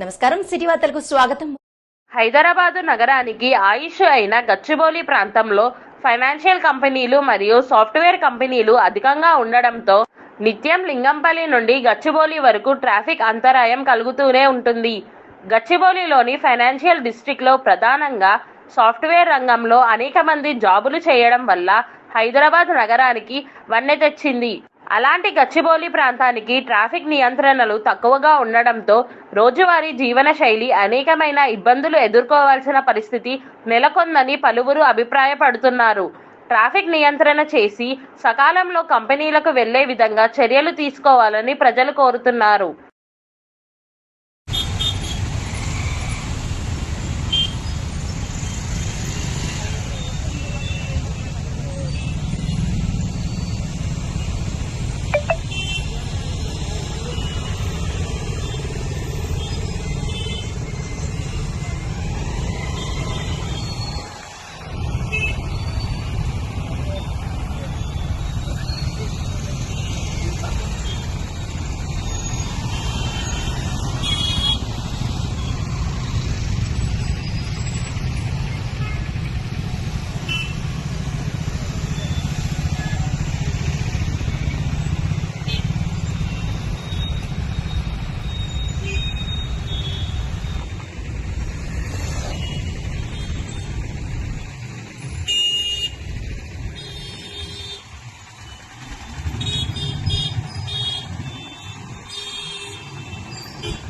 నమస్కారం సిటీ వార్తలకు స్వాగతం. హైదరాబాదు నగరానికి ఆయుష్ అయిన గచ్చిబౌలి ప్రాంతంలో ఫైనాన్షియల్ కంపెనీలు మరియు సాఫ్ట్వేర్ కంపెనీలు అధికంగా ఉండడంతో నిత్యం లింగంపల్లి నుండి గచ్చిబౌలి వరకు ట్రాఫిక్ అంతరాయం కలుగుతూనే ఉంటుంది. గచ్చిబౌలిలోని ఫైనాన్షియల్ డిస్ట్రిక్ట్లో ప్రధానంగా సాఫ్ట్వేర్ రంగంలో అనేక మంది జాబులు చేయడం వల్ల హైదరాబాద్ నగరానికి వన్నె తెచ్చింది. అలాంటి గచ్చిబౌలి ప్రాంతానికి ట్రాఫిక్ నియంత్రణలు తక్కువగా ఉండడంతో రోజువారీ జీవన శైలి అనేకమైన ఇబ్బందులు ఎదుర్కోవాల్సిన పరిస్థితి నెలకొందని పలువురు అభిప్రాయపడుతున్నారు. ట్రాఫిక్ నియంత్రణ చేసి సకాలంలో కంపెనీలకు వెళ్ళే విధంగా చర్యలు తీసుకోవాలని ప్రజలు కోరుతున్నారు. Thank you.